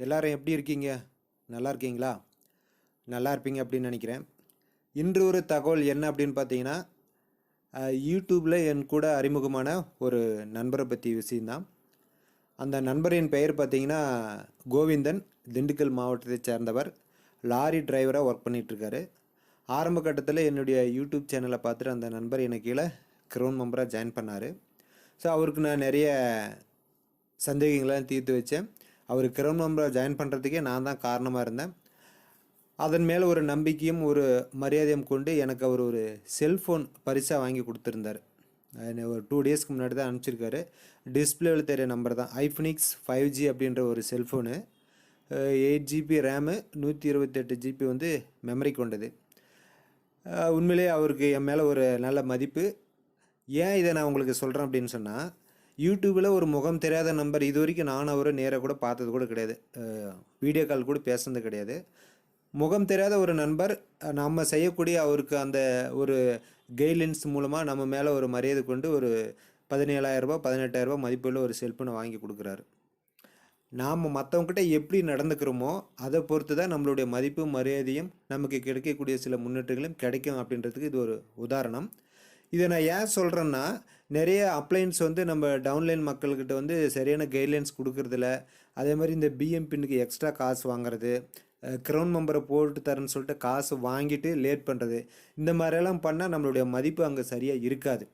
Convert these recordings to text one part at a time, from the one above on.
எல்லாரும் எப்படி இருக்கீங்க? நல்லா இருக்கீங்களா? நல்லா இருப்பீங்க அப்படின்னு நினைக்கிறேன். இன்று ஒரு தகவல் என்ன அப்படின்னு பார்த்தீங்கன்னா யூடியூப்பில் என் கூட அறிமுகமான ஒரு நண்பரை பற்றி விஷயந்தான். அந்த நண்பரின் பெயர் பார்த்தீங்கன்னா கோவிந்தன் திண்டுக்கல் மாவட்டத்தை சேர்ந்தவர் லாரி டிரைவராக ஒர்க் பண்ணிகிட்ருக்காரு ஆரம்ப கட்டத்தில் என்னுடைய யூடியூப் சேனலை பார்த்துட்டு அந்த நண்பர் எனக்கு கீழே க்ரௌன் மெம்பராக ஜாயின் பண்ணார். ஸோ அவருக்கு நான் நிறைய சந்தேகங்கள்லாம் தீர்த்து வச்சேன். அவர் கிரௌண்ட் மெம்பராக ஜாயின் பண்ணுறதுக்கே நான் தான் காரணமாக இருந்தேன். அதன் மேலே ஒரு நம்பிக்கையும் ஒரு மரியாதையும் கொண்டு எனக்கு அவர் ஒரு செல்ஃபோன் பரிசாக வாங்கி கொடுத்துருந்தார். ஒரு டூ டேஸ்க்கு முன்னாடி தான் அனுப்பிச்சிருக்காரு. டிஸ்பிளேவில் தெரிய நம்பர் தான். ஐஃபினிக்ஸ் ஃபைவ் ஜி அப்படின்ற ஒரு செல்ஃபோனு எயிட் ஜிபி ரேமு நூற்றி இருபத்தெட்டு ஜிபி வந்து மெமரி கொண்டது. உண்மையிலேயே அவருக்கு என் மேலே ஒரு நல்ல மதிப்பு. ஏன் இதை நான் உங்களுக்கு சொல்கிறேன் அப்படின்னு சொன்னால் யூடியூப்பில் ஒரு முகம் தெரியாத நம்பர் இது வரைக்கும் நான் அவரை நேராக கூட பார்த்தது கூட கிடையாது. வீடியோ கால் கூட பேசுனது கிடையாது. முகம் தெரியாத ஒரு நண்பர் நம்ம செய்யக்கூடிய அவருக்கு அந்த ஒரு கைட்லைன்ஸ் மூலமாக நம்ம மேலே ஒரு மரியாதை கொண்டு ஒரு பதினேழாயிரரூபா பதினெட்டாயிரரூபா மதிப்புள்ள ஒரு செல்ஃபோனை வாங்கி கொடுக்குறாரு. நாம் மற்றவங்ககிட்ட எப்படி நடந்துக்கிறோமோ அதை பொறுத்து தான் நம்மளுடைய மதிப்பு மரியாதையும் நமக்கு கிடைக்கக்கூடிய சில முன்னேற்றங்களும் கிடைக்கும் அப்படின்றதுக்கு இது ஒரு உதாரணம். இதை நான் ஏன் சொல்கிறேன்னா நிறைய அப்ளைன்ஸ் வந்து நம்ம டவுன்லைன் மக்கள்கிட்ட வந்து சரியான கைட்லைன்ஸ் கொடுக்கறதில்ல. அதே மாதிரி இந்த பிஎம் பின்னுக்கு எக்ஸ்ட்ரா காசு வாங்குறது க்ரௌன் மெம்பரை போட்டு தரேன்னு சொல்லிட்டு காசு வாங்கிட்டு லேட் பண்ணுறது இந்த மாதிரியெல்லாம் பண்ணால் நம்மளுடைய மதிப்பு அங்கே சரியாக இருக்காது.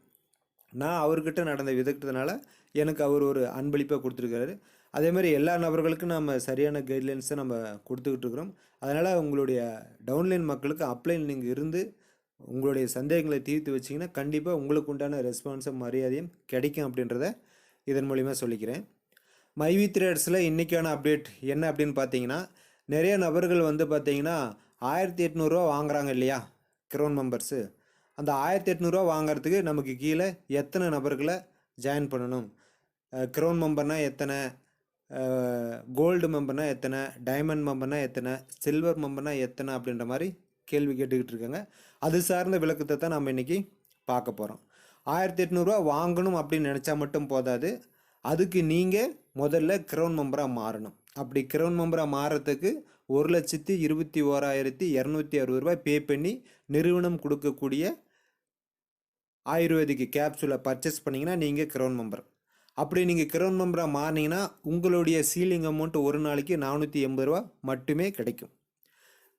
நான் அவர்கிட்ட நடந்த விதத்தினால எனக்கு அவர் ஒரு அன்பளிப்பாக கொடுத்துருக்காரு. அதே மாதிரி எல்லா நபர்களுக்கும் நம்ம சரியான கைட்லைன்ஸை நம்ம கொடுத்துக்கிட்டு இருக்கிறோம். அதனால் உங்களுடைய டவுன்லைன் மக்களுக்கு அப்ளைன் நீங்கள் இருந்து உங்களுடைய சந்தேகங்களை தீர்த்து வச்சிங்கன்னா கண்டிப்பாக உங்களுக்கு உண்டான ரெஸ்பான்ஸும் மரியாதையும் கிடைக்கும் அப்படின்றத இதன் மூலிமா சொல்லிக்கிறேன். மைவி த்ரேட்ஸில் இன்றைக்கான அப்டேட் என்ன அப்படின்னு பார்த்தீங்கன்னா நிறைய நபர்கள் வந்து பார்த்தீங்கன்னா ஆயிரத்தி எட்நூறுரூவா வாங்குறாங்க இல்லையா க்ரௌன் மெம்பர்ஸு அந்த ஆயிரத்தி எட்நூறுரூவா வாங்குறதுக்கு நமக்கு கீழே எத்தனை நபர்களை ஜாயின் பண்ணணும்? க்ரௌன் மெம்பர்னால் எத்தனை? கோல்டு மெம்பர்னால் எத்தனை? டைமண்ட் மெம்பர்னால் எத்தனை? சில்வர் மெம்பர்னால் எத்தனை? அப்படின்ற மாதிரி கேள்வி கேட்டுக்கிட்டு இருக்காங்க. அது சார்ந்த விளக்கத்தை தான் நம்ம இன்றைக்கி பார்க்க போகிறோம் ஆயிரத்தி எட்நூறுரூவா வாங்கணும் அப்படின்னு நினச்சா மட்டும் போதாது. அதுக்கு நீங்கள் முதல்ல க்ரௌன் மெம்பராக மாறணும். அப்படி க்ரௌன் மெம்பராக மாறுறதுக்கு ஒரு லட்சத்தி இருபத்தி ஓராயிரத்தி இரநூத்தி அறுபது ரூபாய் பே பண்ணி நிறுவனம் கொடுக்கக்கூடிய ஆயுர்வேதிக்கு கேப்சூலை பர்ச்சேஸ் பண்ணிங்கன்னா நீங்கள் க்ரௌன் மெம்பர் அப்படி நீங்கள் க்ரௌன் மெம்பராக மாறினீங்கன்னா உங்களுடைய சீலிங் அமௌண்ட் ஒரு நாளைக்கு நானூற்றி எண்பது ரூபா மட்டுமே கிடைக்கும்.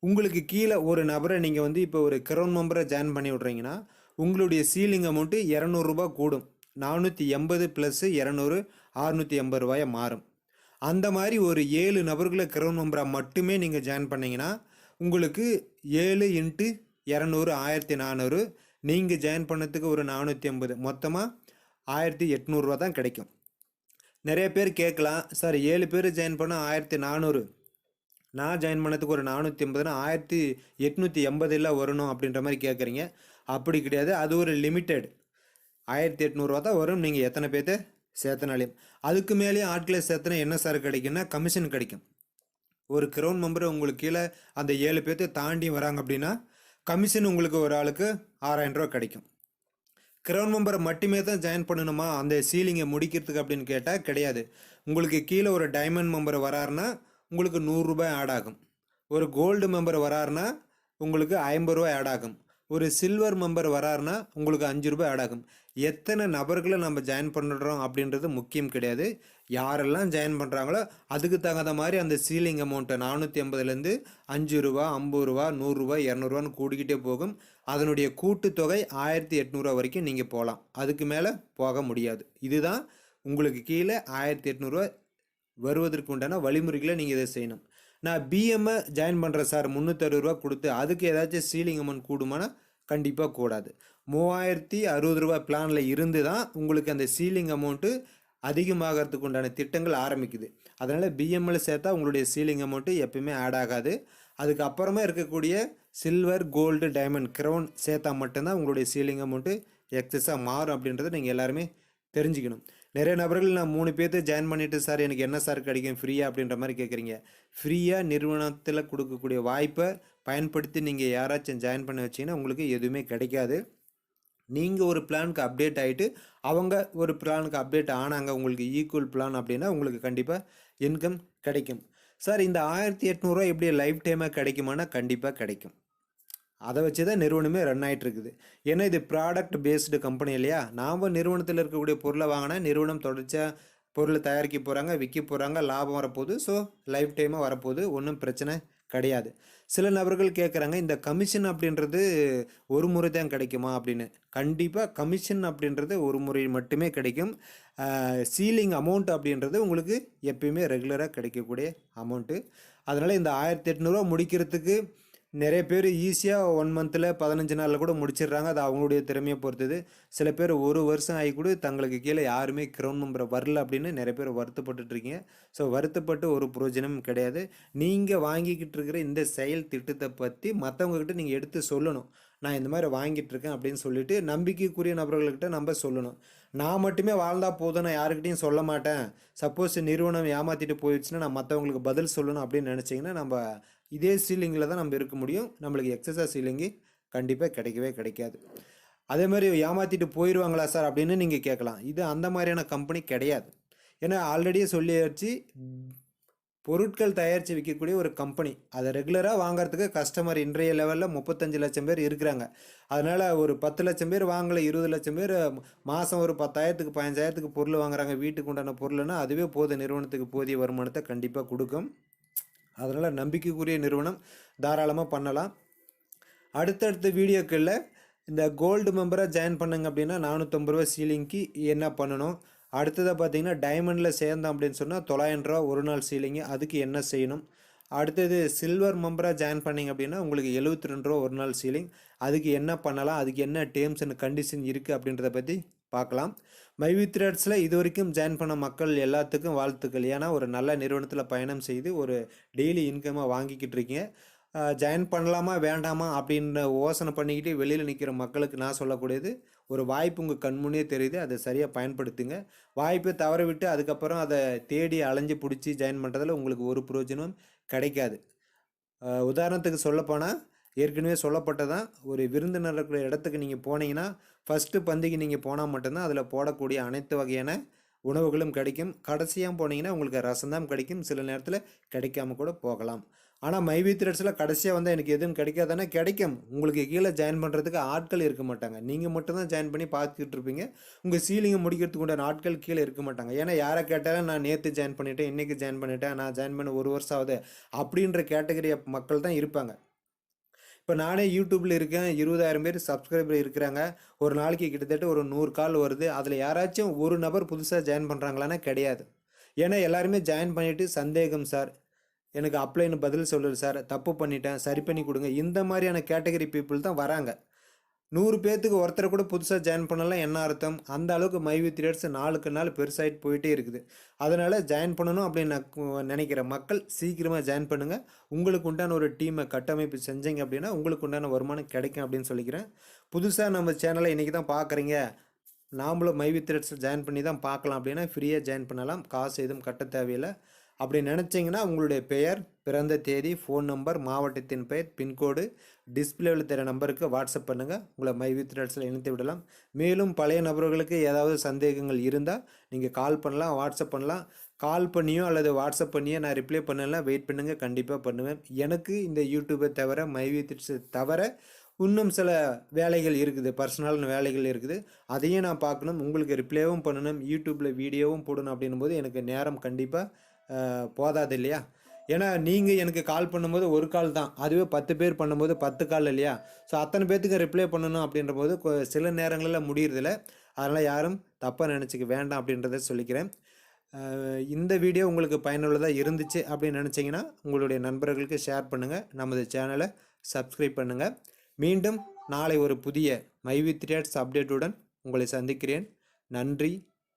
உங்களுக்கு கீழே ஒரு நபரை நீங்கள் வந்து இப்போ ஒரு க்ரௌன் மெம்பரை ஜாயின் பண்ணி விட்றீங்கன்னா உங்களுடைய சீலிங் அமௌண்ட்டு இரநூறுபா கூடும். நானூற்றி எண்பது ப்ளஸ்ஸு இரநூறு அறுநூற்றி எண்பது ரூபாயை மாறும். அந்த மாதிரி ஒரு ஏழு நபர்களை க்ரௌன் மெம்பராக மட்டுமே நீங்கள் ஜாயின் பண்ணிங்கன்னா உங்களுக்கு ஏழு இன்ட்டு இரநூறு ஆயிரத்தி நானூறு நீங்கள் ஜாயின் பண்ணதுக்கு ஒரு நானூற்றி ஐம்பது மொத்தமாக ஆயிரத்தி எட்நூறுரூவா தான் கிடைக்கும். நிறைய பேர் கேட்கலாம் சார் ஏழு பேர் ஜாயின் பண்ணால் ஆயிரத்தி நானூறு நான் ஜாயின் பண்ணதுக்கு ஒரு நானூற்றி ஐம்பதுனா ஆயிரத்தி எட்நூற்றி எண்பதில் வரணும் அப்படின்ற மாதிரி கேட்குறீங்க. அப்படி கிடையாது. அது ஒரு லிமிட்டெட் ஆயிரத்தி எட்நூறுவா தான் வரும். நீங்கள் எத்தனை பேர்த்த சேர்த்தனாலையும் அதுக்கு மேலேயும் ஆட்களை சேர்த்தனா என்ன சார் கிடைக்குன்னா கமிஷன் கிடைக்கும். ஒரு க்ரௌன் மெம்பர் உங்களுக்கு கீழே அந்த ஏழு பேர்த்த தாண்டி வராங்க அப்படின்னா கமிஷன் உங்களுக்கு ஒரு ஆளுக்கு ஆறாயிரம் ரூபா கிடைக்கும். க்ரௌன் மெம்பரை மட்டுமே தான் ஜாயின் பண்ணணுமா? அந்த சீலிங்கை முடிக்கிறதுக்கு அப்படின்னு கேட்டால் கிடையாது. உங்களுக்கு கீழே ஒரு டைமண்ட் மெம்பர் வராருன்னா உங்களுக்கு நூறுரூபாய் ஆட் ஆகும். ஒரு கோல்டு மெம்பர் வராருன்னா உங்களுக்கு ஐம்பது ரூபாய் ஆட் ஆகும். ஒரு சில்வர் மெம்பர் வராருன்னா உங்களுக்கு அஞ்சு ரூபாய் ஆட் ஆகும். எத்தனை நபர்களை நம்ம ஜாயின் பண்ணுறோம் அப்படின்றது முக்கியம் கிடையாது. யாரெல்லாம் ஜாயின் பண்ணுறாங்களோ அதுக்கு தகுந்த மாதிரி அந்த சீலிங் அமௌண்ட்டை நானூற்றி ஐம்பதுலேருந்து அஞ்சு ரூபா ஐம்பது ரூபா நூறுரூவா இரநூறுவான்னு கூடிக்கிட்டே போகும். அதனுடைய கூட்டுத்தொகை ஆயிரத்தி எட்நூறுவா வரைக்கும் நீங்கள் போகலாம். அதுக்கு மேலே போக முடியாது. இதுதான் உங்களுக்கு கீழே ஆயிரத்தி எட்நூறுவா வருவதற்கு உண்டான வழிமுறைகளை நீங்கள் இதை செய்யணும். நான் பிஎம்ஐ ஜாயின் பண்ணுறேன் சார் முந்நூற்றறுபது ரூபா கொடுத்து அதுக்கு ஏதாச்சும் சீலிங் அமௌண்ட் கூடுமானா கண்டிப்பாக கூடாது. மூவாயிரத்தி அறுபது ரூபா பிளானில் இருந்து தான் உங்களுக்கு அந்த சீலிங் அமௌண்ட்டு அதிகமாகறதுக்கு உண்டான திட்டங்கள் ஆரம்பிக்குது. அதனால் பிஎம்எல் சேர்த்தா உங்களுடைய சீலிங் அமௌண்ட்டு எப்பயுமே ஆட் ஆகாது. அதுக்கப்புறமா இருக்கக்கூடிய சில்வர் கோல்டு டைமண்ட் க்ரௌன் சேர்த்தா மட்டும்தான் உங்களுடைய சீலிங் அமௌண்ட்டு எக்ஸஸாக மாறும் அப்படின்றத நீங்கள் எல்லாருமே தெரிஞ்சுக்கணும். நிறைய நபர்கள் நான் மூணு பேர்த்து ஜாயின் பண்ணிவிட்டு சார் எனக்கு என்ன சார் கிடைக்கும்? ஃப்ரீயாக அப்படின்ற மாதிரி கேட்குறீங்க ஃப்ரீயாக நிறுவனத்தில் கொடுக்கக்கூடிய வாய்ப்பை பயன்படுத்தி நீங்கள் யாராச்சும் ஜாயின் பண்ண வச்சிங்கன்னா உங்களுக்கு எதுவுமே கிடைக்காது. நீங்கள் ஒரு பிளானுக்கு அப்டேட் ஆகிட்டு அவங்க ஒரு பிளானுக்கு அப்டேட் ஆனாங்க உங்களுக்கு ஈக்குவல் பிளான் அப்படின்னா உங்களுக்கு கண்டிப்பாக இன்கம் கிடைக்கும். சார் இந்த ஆயிரத்தி எட்நூறுரூவா எப்படி லைஃப் டைமாக கிடைக்குமானா கண்டிப்பாக கிடைக்கும். அதை வச்சு தான் நிறுவனமே ரன் ஆகிட்டு இருக்குது ஏன்னா இது ப்ராடக்ட் பேஸ்டு கம்பெனி இல்லையா? நாம் நிறுவனத்தில் இருக்கக்கூடிய பொருளை வாங்கினா நிறுவனம் தொடர்ச்சியாக பொருளை தயாரிக்க போகிறாங்க விற்க போகிறாங்க லாபம் வரப்போகுது. ஸோ லைஃப் டைமாக வரப்போகுது. ஒன்றும் பிரச்சனை கிடையாது. சில நபர்கள் கேட்குறாங்க இந்த கமிஷன் அப்படின்றது ஒரு முறை தான் கிடைக்குமா அப்படின்னு. கண்டிப்பாக கமிஷன் அப்படின்றது ஒரு முறை மட்டுமே கிடைக்கும். சீலிங் அமௌண்ட் அப்படின்றது உங்களுக்கு எப்பயுமே ரெகுலராக கிடைக்கக்கூடிய அமௌண்ட்டு அதனால் இந்த ஆயிரத்தி எட்நூறுவா முடிக்கிறதுக்கு நிறைய பேர் ஈஸியாக ஒன் மந்தில் பதினஞ்சு நாளில் கூட முடிச்சிடுறாங்க. அது அவங்களுடைய திறமையை பொறுத்தது. சில பேர் ஒரு வருஷம் ஆகி கூட தங்களுக்கு கீழே யாருமே கிரௌண்ட் மெம்பரை வரல அப்படின்னு நிறைய பேர் வருத்தப்பட்டுட்ருக்கீங்க ஸோ வருத்தப்பட்டு ஒரு புரோஜனமும் கிடையாது. நீங்கள் வாங்கிக்கிட்டு இருக்கிற இந்த செயல் திட்டத்தை பற்றி மற்றவங்கக்கிட்ட நீங்கள் எடுத்து சொல்லணும். நான் இந்த மாதிரி வாங்கிட்டு இருக்கேன் அப்படின்னு சொல்லிட்டு நம்பிக்கைக்குரிய நபர்கள்கிட்ட நம்ம சொல்லணும். நான் மட்டுமே வாழ்ந்தால் போதும் நான் யாருக்கிட்டையும் சொல்ல மாட்டேன். சப்போஸ் நிறுவனம் ஏமாற்றிட்டு போயிடுச்சுன்னா நான் மற்றவங்களுக்கு பதில் சொல்லணும் அப்படின்னு நினச்சிங்கன்னா நம்ம இதே சீலிங்கில் தான் நம்ம இருக்க முடியும். நம்மளுக்கு எக்ஸசைஸ் சீலிங்கு கண்டிப்பாக கிடைக்கவே கிடைக்காது. அதே மாதிரி ஏமாற்றிட்டு போயிடுவாங்களா சார் அப்படின்னு நீங்கள் கேட்கலாம். இது அந்த மாதிரியான கம்பெனி கிடையாது. ஏன்னா ஆல்ரெடியே சொல்லியாச்சு பொருட்கள் தயாரித்து விற்கக்கூடிய ஒரு கம்பெனி அதை ரெகுலராக வாங்குறதுக்கு கஸ்டமர் இன்றைய லெவலில் முப்பத்தஞ்சு லட்சம் பேர் இருக்கிறாங்க. அதனால் ஒரு பத்து லட்சம் பேர் வாங்கலை இருபது லட்சம் பேர் மாதம் ஒரு பத்தாயிரத்துக்கு பதினஞ்சாயிரத்துக்கு பொருள் வாங்குறாங்க. வீட்டுக்கு உண்டான பொருள்னா அதுவே போதும். நிறுவனத்துக்கு போதிய வருமானத்தை கண்டிப்பாக கொடுக்கும். அதனால் நம்பிக்கைக்குரிய நிறுவனம் தாராளமாக பண்ணலாம். அடுத்தடுத்த வீடியோக்களில் இந்த கோல்டு மெம்பராக ஜாயின் பண்ணுங்க அப்படின்னா நானூற்றம்பது ரூபா சீலிங்க்கு என்ன பண்ணணும்? அடுத்ததாக பார்த்தீங்கன்னா டைமண்டில் சேர்ந்தோம் அப்படின்னு சொன்னால் தொள்ளாயிரம் ரூபா ஒரு நாள் சீலிங்கு அதுக்கு என்ன செய்யணும்? அடுத்தது சில்வர் மெம்பராக ஜாயின் பண்ணிங்க அப்படின்னா உங்களுக்கு எழுபத்தி ரெண்டு ரூபா ஒரு நாள் சீலிங் அதுக்கு என்ன பண்ணலாம்? அதுக்கு என்ன டேர்ம்ஸ் அண்ட் கண்டிஷன் இருக்குது அப்படின்றத பற்றி பார்க்கலாம். மைவி த்ரெட்ஸில் இது வரைக்கும் ஜாயின் பண்ண மக்கள் எல்லாத்துக்கும் வாழ்த்துக்கள். ஏன்னா ஒரு நல்ல நிறுவனத்தில் பயணம் செய்து ஒரு டெய்லி இன்கமாக வாங்கிக்கிட்டு இருக்கீங்க. ஜாயின் பண்ணலாமா வேண்டாமா அப்படின்ற யோசனை பண்ணிக்கிட்டு வெளியில் நிற்கிற மக்களுக்கு நான் சொல்லக்கூடியது ஒரு வாய்ப்பு உங்கள் கண்முன்னே தெரியுது அதை சரியாக பயன்படுத்துங்க. வாய்ப்பை தவற விட்டு அதுக்கப்புறம் அதை தேடி அலைஞ்சு பிடிச்சி ஜாயின் பண்ணுறதுல உங்களுக்கு ஒரு பிரயோஜனம் கிடைக்காது. உதாரணத்துக்கு சொல்லப்போனால் ஏற்கனவே சொல்லப்பட்டதான் ஒரு விருந்தினர் இருக்கிற இடத்துக்கு நீங்கள் போனீங்கன்னா ஃபஸ்ட்டு பந்திக்கு நீங்கள் போனால் மட்டும்தான் அதில் போடக்கூடிய அனைத்து வகையான உணவுகளும் கிடைக்கும். கடைசியாக போனீங்கன்னா உங்களுக்கு ரசம் தான் கிடைக்கும். சில நேரத்தில் கிடைக்காம கூட போகலாம். ஆனால் மைவி த்ரெட்ஸில் கடைசியாக வந்து எனக்கு எதுவும் கிடைக்காதானே? கிடைக்கும். உங்களுக்கு கீழே ஜாயின் பண்ணுறதுக்கு ஆட்கள் இருக்க மாட்டாங்க. நீங்கள் மட்டும்தான் ஜாயின் பண்ணி பார்த்துக்கிட்டு இருப்பீங்க. உங்கள் சீலிங்கை முடிக்கிறதுக்கு உண்டான ஆட்கள் கீழே இருக்க மாட்டாங்க. ஏன்னா யாரை கேட்டாலும் நான் நேற்று ஜாயின் பண்ணிவிட்டேன் இன்றைக்கி ஜாயின் பண்ணிவிட்டேன் நான் ஜாயின் பண்ண ஒரு வருஷம் ஆகுது அப்படின்ற கேட்டகரி மக்கள் தான் இருப்பாங்க. இப்போ நானே யூடியூப்பில் இருக்கேன் இருபதாயிரம் பேர் சப்ஸ்கிரைபர் இருக்கிறாங்க. ஒரு நாளைக்கு கிட்டத்தட்ட ஒரு நூறு கால் வருது. அதில் யாராச்சும் ஒரு நபர் புதுசாக ஜாயின் பண்ணுறாங்களான்னா கிடையாது. ஏன்னா எல்லாருமே ஜாயின் பண்ணிவிட்டு சந்தேகம் சார் எனக்கு அப்ளைன்னு பதில் சொல்லுது சார் தப்பு பண்ணிட்டேன். சரி பண்ணி கொடுங்க. இந்த மாதிரியான கேட்டகரி பீப்புள் தான் வராங்க. நூறு பேர்த்துக்கு ஒருத்தரை கூட புதுசாக ஜாயின் பண்ணலாம் என்ன அர்த்தம்? அந்த அளவுக்கு மைவி த்ரீடர்ஸ் நாளுக்கு நாள் பெருசாகிட்டு போயிட்டே இருக்குது. அதனால் ஜாயின் பண்ணணும் அப்படின்னு நான் நினைக்கிற மக்கள் சீக்கிரமாக ஜாயின் பண்ணுங்கள் உங்களுக்கு உண்டான ஒரு டீமை கட்டமைப்பு செஞ்சீங்க அப்படின்னா உங்களுக்கு உண்டான வருமானம் கிடைக்கும் அப்படின்னு சொல்லிக்கிறேன். புதுசாக நம்ம சேனலை இன்றைக்கி தான் பார்க்குறீங்க நாமளும் மைவி த்ரெட்ஸ் ஜாயின் பண்ணி தான் பார்க்கலாம் அப்படின்னா ஃப்ரீயாக ஜாயின் பண்ணலாம். காசு எதுவும் கட்ட தேவையில்லை. அப்படி நினச்சிங்கன்னா உங்களுடைய பெயர் பிறந்த தேதி ஃபோன் நம்பர் மாவட்டத்தின் பெயர் பின்கோடு டிஸ்பிளேவில் தர நம்பருக்கு வாட்ஸ்அப் பண்ணுங்கள் உங்களை மை வித்ரட்ஸில் இணைத்து விடலாம். மேலும் பழைய நபர்களுக்கு ஏதாவது சந்தேகங்கள் இருந்தால் நீங்கள் கால் பண்ணலாம் வாட்ஸ்அப் பண்ணலாம். கால் பண்ணியோ அல்லது வாட்ஸ்அப் பண்ணியோ நான் ரிப்ளை பண்ணலாம் வெயிட் பண்ணுங்கள் கண்டிப்பாக பண்ணுவேன். எனக்கு இந்த யூடியூப்பை தவிர மை வித் தவிர இன்னும் சில வேலைகள் இருக்குது. பர்சனலான வேலைகள் இருக்குது. அதையும் நான் பார்க்கணும். உங்களுக்கு ரிப்ளேவும் பண்ணணும். யூடியூப்பில் வீடியோவும் போடணும் அப்படின்னும் போது எனக்கு நேரம் கண்டிப்பாக போதாது இல்லையா? ஏன்னா நீங்கள் எனக்கு கால் பண்ணும்போது ஒரு கால் தான். அதுவே பத்து பேர் பண்ணும்போது பத்து கால் இல்லையா? ஸோ அத்தனை பேர்த்துக்கு ரிப்ளை பண்ணணும் அப்படின்ற போது சில நேரங்களில் முடியறதில்ல. அதனால் யாரும் தப்பாக நினச்சிக்க வேண்டாம் அப்படின்றத சொல்லிக்கிறேன். இந்த வீடியோ உங்களுக்கு பயனுள்ளதாக இருந்துச்சு அப்படின்னு நினச்சிங்கன்னா உங்களுடைய நண்பர்களுக்கு ஷேர் பண்ணுங்கள் நமது சேனலை சப்ஸ்கிரைப் பண்ணுங்கள் மீண்டும் நாளை ஒரு புதிய மைவி த்ரேட்ஸ் அப்டேட்டுடன் உங்களை சந்திக்கிறேன். நன்றி.